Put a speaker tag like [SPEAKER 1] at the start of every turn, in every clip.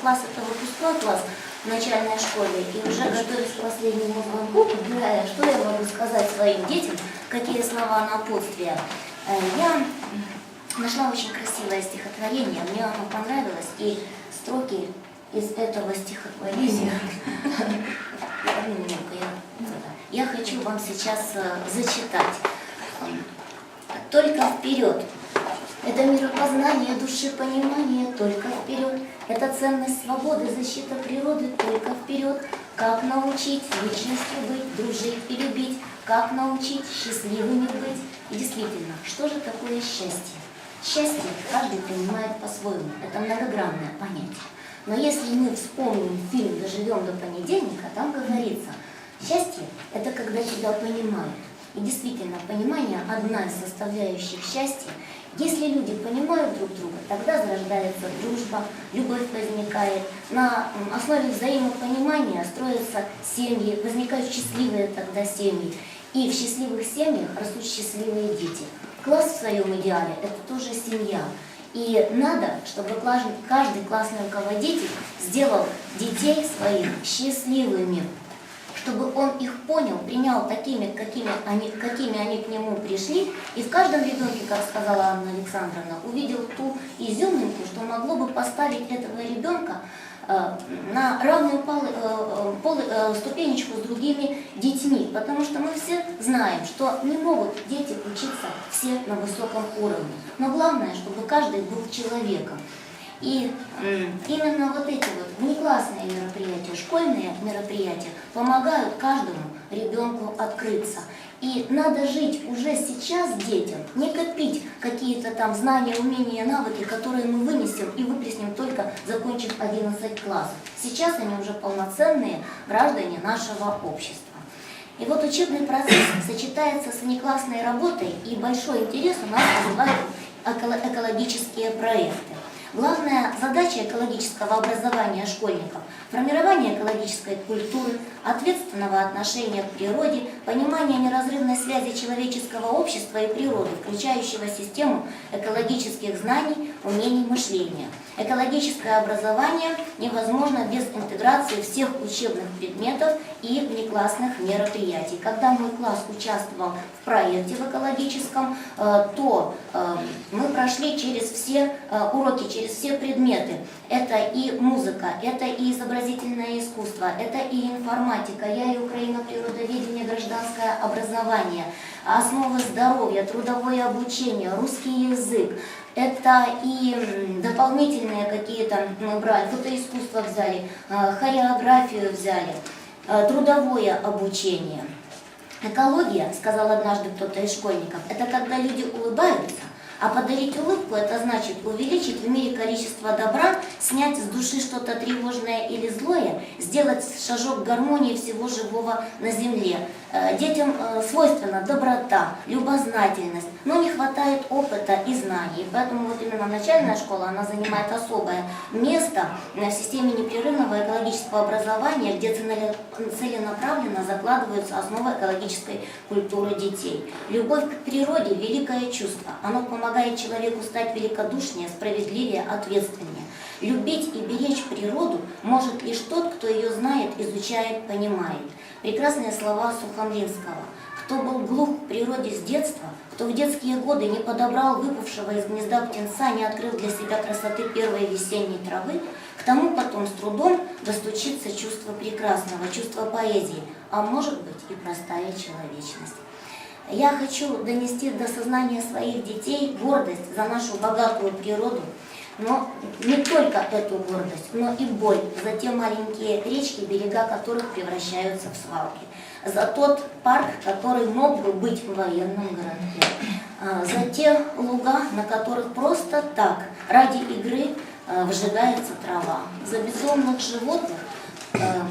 [SPEAKER 1] класс это выпускной класс в начальной школе, и уже готовясь к последнему звонку, подбирая, что я могу сказать своим детям, какие слова напутствия, э, я нашла очень красивое стихотворение, мне оно понравилось, и строки из этого стихотворения, я хочу вам сейчас э, зачитать. Только вперед, это миропознание души, понимание только вперед. Это ценность свободы, защита природы только вперед. Как научить личностью быть, дружить и любить? Как научить счастливыми быть? И действительно, что же такое счастье? Счастье каждый понимает по-своему. Это многогранное понятие. Но если мы вспомним фильм «Доживем до понедельника», там говорится, счастье – это когда тебя понимают. И действительно, понимание – одна из составляющих счастья. Если люди понимают друг друга, тогда зарождается дружба, любовь возникает. На основе взаимопонимания строятся семьи, возникают счастливые тогда семьи. И в счастливых семьях растут счастливые дети. Класс в своем идеале – это тоже семья. И надо, чтобы каждый классный руководитель сделал детей своих счастливыми чтобы он их понял, принял такими, какими они, какими они к нему пришли, и в каждом ребенке, как сказала Анна Александровна, увидел ту изюминку, что могло бы поставить этого ребенка э, на равную пол, э, пол, э, ступенечку с другими детьми, потому что мы все знаем, что не могут дети учиться все на высоком уровне. Но главное, чтобы каждый был человеком. И именно вот эти вот внеклассные мероприятия, школьные мероприятия помогают каждому ребенку открыться. И надо жить уже сейчас детям, не копить какие-то там знания, умения, навыки, которые мы вынесем и выплеснем только закончив 11 классов. Сейчас они уже полноценные граждане нашего общества. И вот учебный процесс сочетается с внеклассной работой, и большой интерес у нас вызывают экологические проекты. Главная задача экологического образования школьников – формирование экологической культуры, ответственного отношения к природе, понимание неразрывной связи человеческого общества и природы, включающего систему экологических знаний, умений мышления. Экологическое образование невозможно без интеграции всех учебных предметов и внеклассных мероприятий. Когда мой класс участвовал в проекте в экологическом, э, то э, мы прошли через все э, уроки, через все предметы. Это и музыка, это и изобразительное искусство, это и информатика, я и Украина, природоведение, гражданское образование, основы здоровья, трудовое обучение, русский язык, это и дополнительные какие-то брали, фотоискусство взяли, э, хореографию взяли, э, трудовое обучение. Экология, сказал однажды кто-то из школьников, это когда люди улыбаются, а подарить улыбку – это значит увеличить в мире количество добра, снять с души что-то тревожное или злое, сделать шажок гармонии всего живого на земле. Э, детям э, свойственна доброта, любознательность, но не хватает опыта и знаний. Поэтому вот именно начальная школа, она занимает особое место в системе непрерывного экологического образования, где целенаправленно закладываются основы экологической культуры детей. Любовь к природе – великое чувство. Оно помогает человеку стать великодушнее, справедливее, ответственнее. Любить и беречь природу может лишь тот, кто ее знает, изучает, понимает. Прекрасные слова Сухомлинского. Кто был глух к природе с детства, кто в детские годы не подобрал выпавшего из гнезда птенца, не открыл для себя красоты первой весенней травы, к тому потом с трудом достучится чувство прекрасного, чувство поэзии, а может быть и простая человечность. Я хочу донести до сознания своих детей гордость за нашу богатую природу, но не только эту гордость, но и боль за те маленькие речки, берега которых превращаются в свалки, за тот парк, который мог бы быть в военном городке, а, за те луга, на которых просто так, ради игры, а, выжигается трава, за безумных животных, а,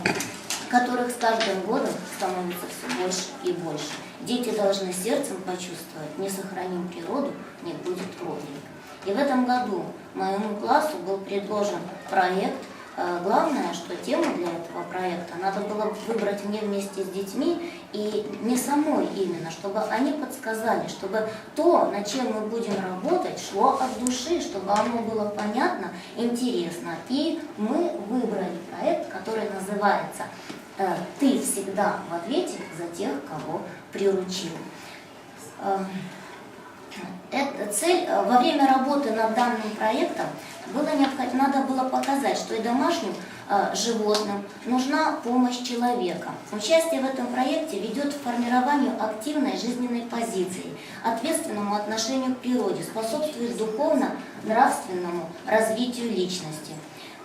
[SPEAKER 1] которых с каждым годом становится все больше и больше. Дети должны сердцем почувствовать, не сохраним природу, не будет родника. И в этом году моему классу был предложен проект э, главное, что тему для этого проекта надо было выбрать мне вместе с детьми и не самой именно, чтобы они подсказали, чтобы то, над чем мы будем работать, шло от души, чтобы оно было понятно, интересно. И мы выбрали проект, который называется э, «Ты всегда в ответе за тех, кого приручил». Эта цель э, во время работы над данным проектом было необходимо, надо было показать, что и домашним э, животным нужна помощь человека. Участие в этом проекте ведет к формированию активной жизненной позиции, ответственному отношению к природе, способствует духовно-нравственному развитию личности.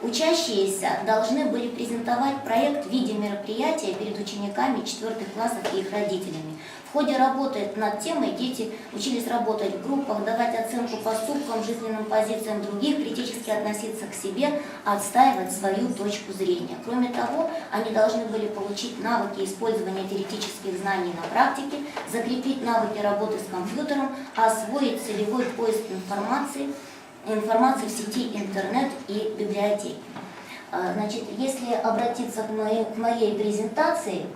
[SPEAKER 1] Учащиеся должны были презентовать проект в виде мероприятия перед учениками четвертых классов и их родителями. В ходе работы над темой дети учились работать в группах, давать оценку поступкам, жизненным позициям других, критически относиться к себе, отстаивать свою точку зрения. Кроме того, они должны были получить навыки использования теоретических знаний на практике, закрепить навыки работы с компьютером, освоить целевой поиск информации, информации в сети интернет и библиотеки. А, Значит, если обратиться к моей, к моей презентации,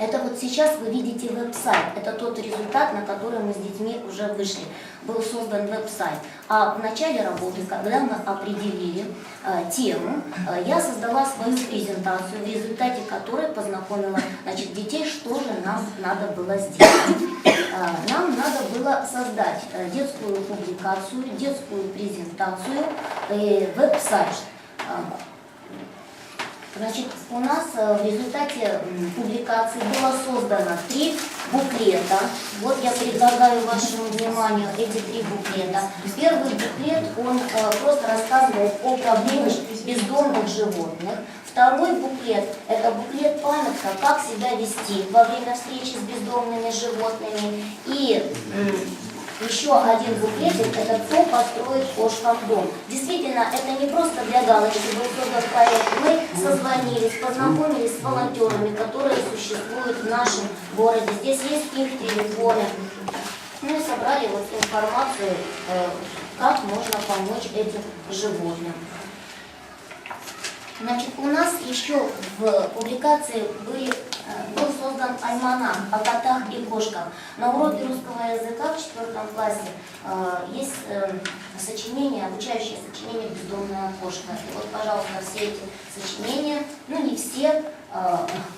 [SPEAKER 1] это вот сейчас вы видите веб-сайт. Это тот результат, на который мы с детьми уже вышли. Был создан веб-сайт. А в начале работы, когда мы определили э, тему, э, я создала свою презентацию, в результате которой познакомила значит, детей, что же нам надо было сделать. Э, нам надо было создать э, детскую публикацию, детскую презентацию, э, веб-сайт. Э, Значит, у нас э, в результате публикации было создано три буклета. Вот я предлагаю вашему вниманию эти три буклета. Первый буклет, он просто рассказывает о проблеме бездомных животных. Второй буклет – это буклет памятка, как себя вести во время встречи с бездомными животными. И еще один буклетик – это «Кто построит кошкам дом». Действительно, это не просто для галочки был создан проект. Мы созвонились, познакомились с волонтерами, которые существуют в нашем городе. Здесь есть их телефоны. Ну и собрали вот информацию, э, как можно помочь этим животным. Значит, у нас еще в публикации были, э, был создан альманах о котах и кошках. На уроке русского языка в четвертом классе э, есть э, сочинение, обучающее сочинение «Бездомная кошка». И вот, пожалуйста, все эти сочинения, ну не все, э,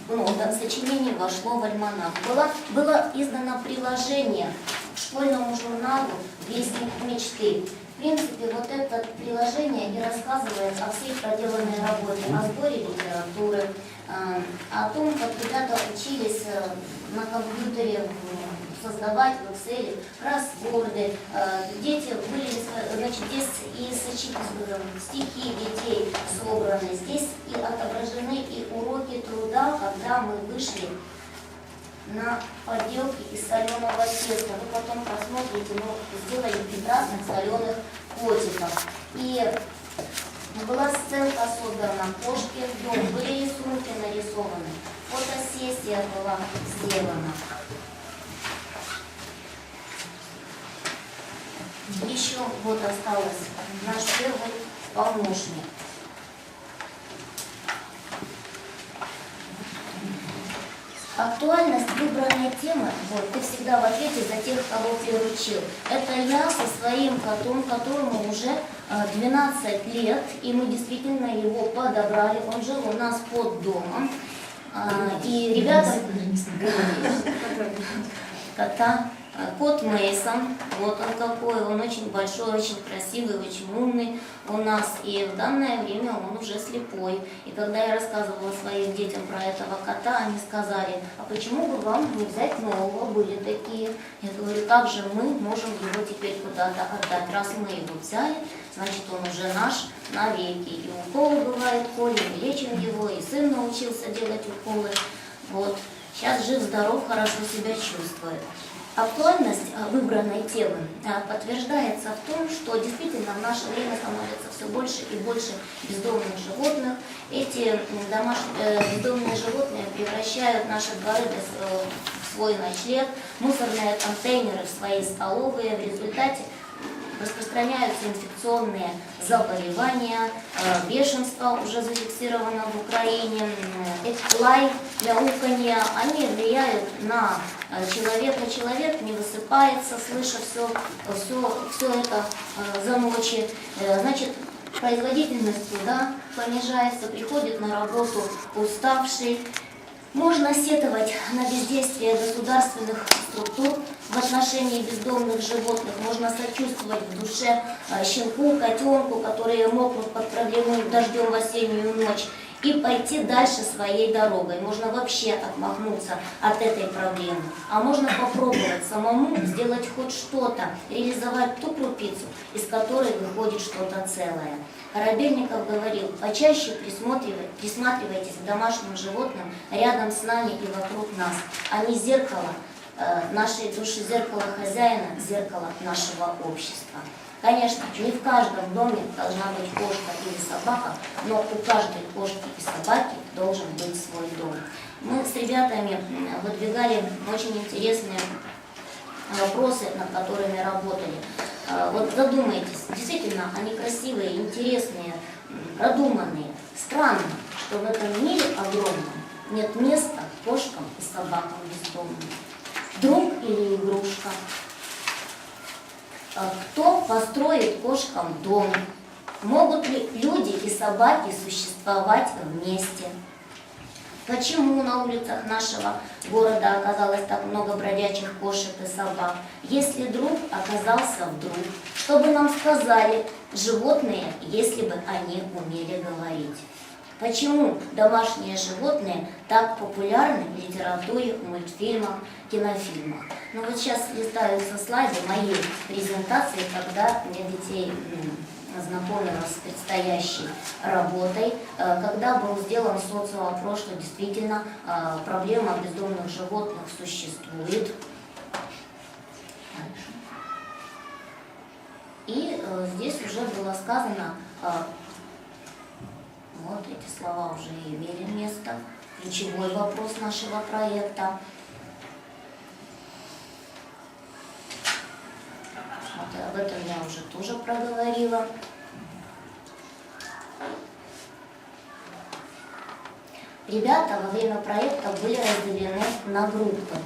[SPEAKER 1] много сочинений вошло в альманах. Было, было издано приложение к школьному журналу «Вестник мечты». Принципе, вот это приложение и рассказывает о всей проделанной работе, о сборе литературы, э, о том, как ребята учились э, на компьютере создавать в Excel кроссворды. Э, Дети были, значит, здесь и стихи детей собраны, здесь и отображены и уроки труда, когда мы вышли на поделки из соленого теста. Вы потом посмотрите, мы сделали прекрасных соленых котиков. И была сценка создана, кошки дом, были рисунки нарисованы, фотосессия была сделана. Еще вот осталось наш первый помощник. Актуальность выбранной темы, вот, ты всегда в ответе за тех, кого приручил. Это я со своим котом, которому уже э, 12 лет, и мы действительно его подобрали. Он жил у нас под домом. А, И ребята, кота, э, кот Мейсон, вот он какой, он очень большой, очень красивый, очень умный у нас, и в данное время он уже слепой. И когда я рассказывала своим детям про этого кота, они сказали, а почему бы вам не взять нового, были такие. Я говорю, как же мы можем его теперь куда-то отдать, раз мы его взяли, значит он уже наш навеки. И уколы бывает, колем, лечим его, и сын научился делать уколы. Вот. Сейчас жив-здоров, хорошо себя чувствует. Актуальность а, выбранной темы подтверждается в том, что действительно в наше время становится все больше и больше бездомных животных. Эти м, домашние бездомные животные превращают наши дворы э, в свой ночлег, мусорные контейнеры в свои столовые. В результате распространяются инфекционные заболевания, э, бешенство уже зафиксировано в Украине, м, лай, мяуканье, они влияют на э, человека. Человек не высыпается, слыша все, все, все это э, за ночи. Э, Значит, производительность труда понижается, приходит на работу уставший. Можно сетовать на бездействие государственных структур в отношении бездомных животных. Можно сочувствовать в душе щенку, котенку, которые мокнут под проливным дождем в осеннюю ночь и пойти дальше своей дорогой. Можно вообще отмахнуться от этой проблемы. А можно попробовать самому сделать хоть что-то, реализовать ту крупицу, из которой выходит что-то целое. Корабельников говорил, почаще присматривай- присматривайтесь к домашним животным рядом с нами и вокруг нас. Они зеркало э, нашей души, зеркало хозяина, зеркало нашего общества. Конечно, не в каждом доме должна быть кошка или собака, но у каждой кошки и собаки должен быть свой дом. Мы с ребятами м, выдвигали очень интересные вопросы, над которыми работали. А, Вот задумайтесь, действительно, они красивые, интересные, продуманные. Странно, что в этом мире огромном нет места кошкам и собакам бездомным. Друг или игрушка? А Кто построит кошкам дом? Могут ли люди и собаки существовать вместе? Почему на улицах нашего города оказалось так много бродячих кошек и собак? Если друг оказался вдруг, что бы нам сказали животные, если бы они умели говорить? Почему домашние животные так популярны в литературе, мультфильмах, кинофильмах? Ну вот сейчас листаются слайды моей презентации, когда я детей м, знакомила с предстоящей работой, э, когда был сделан социоопрос, что действительно э, проблема бездомных животных существует. И э, здесь уже было сказано, вот эти слова уже имели место, ключевой вопрос нашего проекта. Вот об этом я уже тоже проговорила. Ребята во время проекта были разделены на группы.